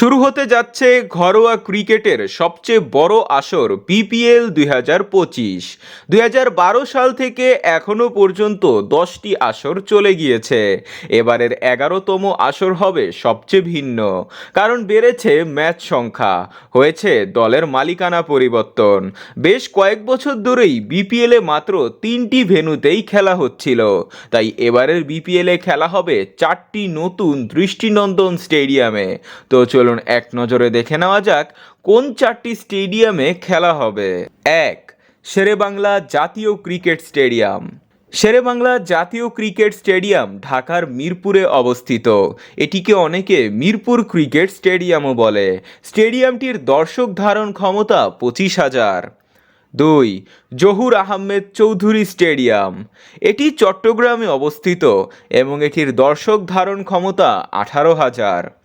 শুরু হতে যাচ্ছে ঘরোয়া ক্রিকেটের সবচেয়ে বড় আসর বিপিএল দুই হাজার পঁচিশ। হাজার বারো সাল থেকে এখনও পর্যন্ত দশটি আসর চলে গিয়েছে। এবারের এগারোতম আসর হবে সবচেয়ে ভিন্ন, কারণ বেড়েছে ম্যাচ সংখ্যা। হয়েছে দলের মালিকানা পরিবর্তন। বেশ কয়েক বছর ধরেই বিপিএলে মাত্র তিনটি ভেন্যুতেই খেলা হচ্ছিল। তাই এবারের বিপিএলে খেলা হবে চারটি নতুন দৃষ্টিনন্দন স্টেডিয়ামে। তো চলুন এক নজরে দেখে নেওয়া যাক কোন চারটি স্টেডিয়ামে খেলা হবে। এক, শেরেবাংলা জাতীয় ক্রিকেট স্টেডিয়াম। শেরেবাংলা জাতীয় ক্রিকেট স্টেডিয়াম ঢাকার মিরপুরে অবস্থিত। এটিকে অনেকে মিরপুর ক্রিকেট স্টেডিয়ামও বলে। স্টেডিয়ামটির দর্শক ধারণ ক্ষমতা পঁচিশ হাজার। দুই, জহুর আহমেদ চৌধুরী স্টেডিয়াম। এটি চট্টগ্রামে অবস্থিত এবং এটির দর্শক ধারণ ক্ষমতা আঠারো হাজার।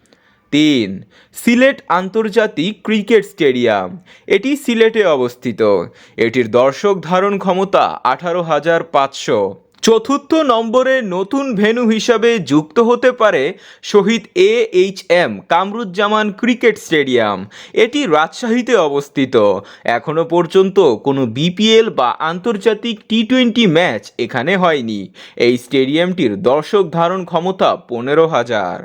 তিন, সিলেট আন্তর্জাতিক ক্রিকেট স্টেডিয়াম। এটি সিলেটে অবস্থিত। এটির দর্শক ধারণ ক্ষমতা আঠারো হাজার পাঁচশো। চতুর্থ নম্বরে নতুন ভেন্যু হিসাবে যুক্ত হতে পারে Shaheed A H M Kamruzzaman cricket stadium. এটি রাজশাহীতে অবস্থিত। এখনও পর্যন্ত কোনো বিপিএল বা আন্তর্জাতিক টি টোয়েন্টি ম্যাচ এখানে হয়নি। এই স্টেডিয়ামটির দর্শক ধারণ ক্ষমতা পনেরো হাজার।